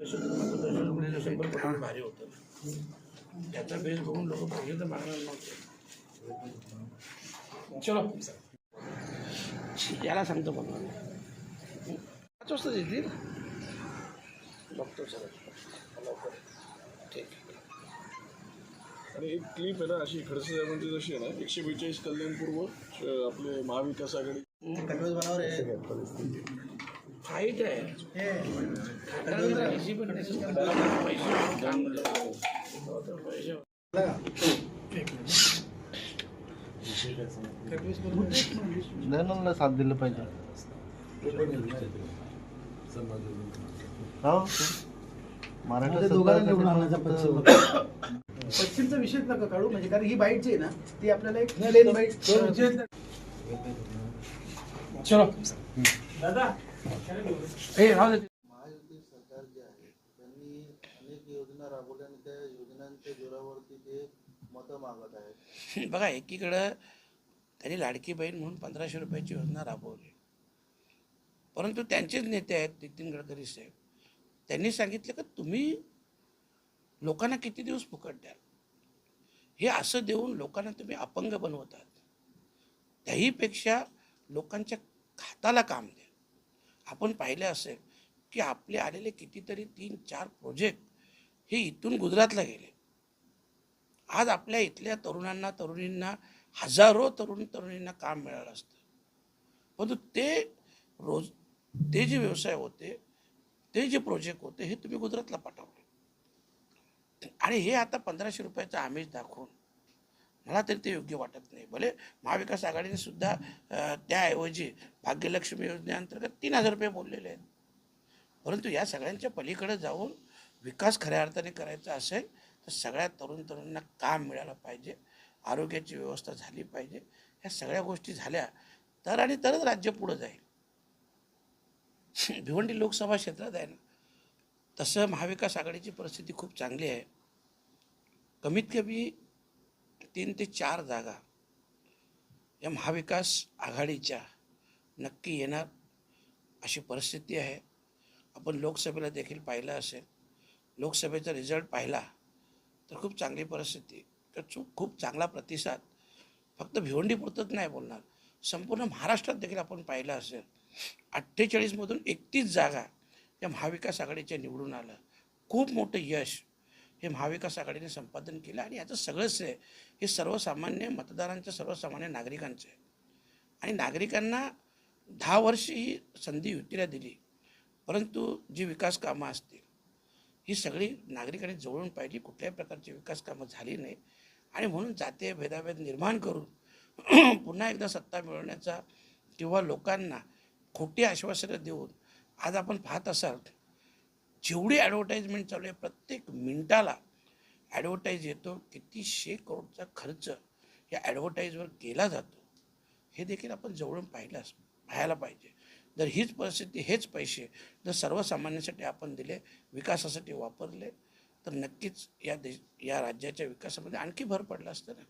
शंभर पट भारी होतं त्याचा बेस बघून लोक पैसे तर मागणार नव्हते चलो याला सांगतो बघ. पाच वाजता येतील बघतो सर. ठीक. आहे आणि एक क्लिप आहे ना अशी खडसे साहेबांची जशी आहे ना एकशे बेचाळीस कल्याणपूर्व आपले महाविकास आघाडी फाईट आहे. पैसे पण साथ दिलं पाहिजे. हो सरकारचं पश्चिम पश्चिमचा विषयच नका काढू म्हणजे कारण ही बाईट जी आहे ना ती आपल्याला एक लेन बाईट चलो. दादा महायुती सरकार जे आहे त्यांनी अनेक योजना राबवल्या आणि त्या योजनांच्या जोरावरती ते मतं मागत आहेत. बघा एकीकडं त्यांनी लाडकी बहीण म्हणून पंधराशे रुपयाची योजना राबवली. परंतु त्यांचेच नेते आहेत नितीन गडकरी साहेब. त्यांनी सांगितलं की तुम्ही लोकांना किती दिवस फुकट द्याल? हे असं देऊन लोकांना तुम्ही अपंग बनवतात. त्याहीपेक्षा लोकांच्या खाताला काम द्या. आपण पाहिलं असेल की आपले आलेले कितीतरी तीन चार प्रोजेक्ट हे इथून गुजरातला गेले. आज आपल्या इथल्या तरुणांना तरुणींना हजारो तरुण तरुणींना काम मिळालं असतं. परंतु ते रोज ते जे व्यवसाय होते ते जे प्रोजेक्ट होते हे तुम्ही गुजरातला पाठवले. आणि हे आता पंधराशे रुपयाचा आमिष दाखवून मला तरी ते योग्य वाटत नाही. भले महाविकास आघाडीने सुद्धा त्याऐवजी भाग्यलक्ष्मी योजनेअंतर्गत तीन हजार रुपये बोललेले आहेत. परंतु या सगळ्यांच्या पलीकडे जाऊन विकास खऱ्या अर्थाने करायचा असेल तर सगळ्या तरुण तरुणांना काम मिळालं पाहिजे आरोग्याची व्यवस्था झाली पाहिजे ह्या सगळ्या गोष्टी झाल्या तर आणि तरच राज्य पुढं जाईल. भिवंडी लोकसभा क्षेत्रात आहे ना तसं महाविकास आघाडीची परिस्थिती खूप चांगली आहे. कमीत कमी तीन ते चार जागा या महाविकास आघाडीच्या नक्की येणार अशी परिस्थिती आहे. आपण लोकसभेला देखील पाहिलं असेल. लोकसभेचा रिझल्ट पाहिला तर खूप चांगली परिस्थिती तर चूक खूप चांगला प्रतिसाद. फक्त भिवंडीपुरतंच नाही बोलणार. संपूर्ण महाराष्ट्रात देखील आपण पाहिलं असेल. अठ्ठेचाळीसमधून एकतीस जागा या महाविकास आघाडीच्या निवडून आलं. खूप मोठं यश हे महाविकास आघाडीने संपादन केलं आणि याचं सगळंच आहे हे सर्वसामान्य मतदारांचं सर्वसामान्य नागरिकांचं आहे. आणि नागरिकांना दहा वर्ष ही संधी युतीला दिली परंतु जी विकास कामं असतील ही सगळी नागरिकांनी जवळून पाहिजे कुठल्याही प्रकारची विकास कामं झाली नाही. आणि म्हणून जातीय भेदाभेद निर्माण करून पुन्हा एकदा सत्ता मिळवण्याचा किंवा लोकांना खोटी आश्वासनं देऊन आज आपण पाहत असाल जेवढी ॲडव्हर्टाईजमेंट चालू आहे प्रत्येक मिनिटाला ॲडव्हर्टाईज येतो कितीशे करोडचा खर्च या ॲडव्हर्टाईजवर केला जातो. हे देखील आपण जवळून पाहिलं पाहायला पाहिजे. जर हीच परिस्थिती हेच पैसे जर सर्वसामान्यांसाठी आपण दिले विकासासाठी वापरले तर नक्कीच या देश या राज्याच्या विकासामध्ये आणखी भर पडला असतं ना.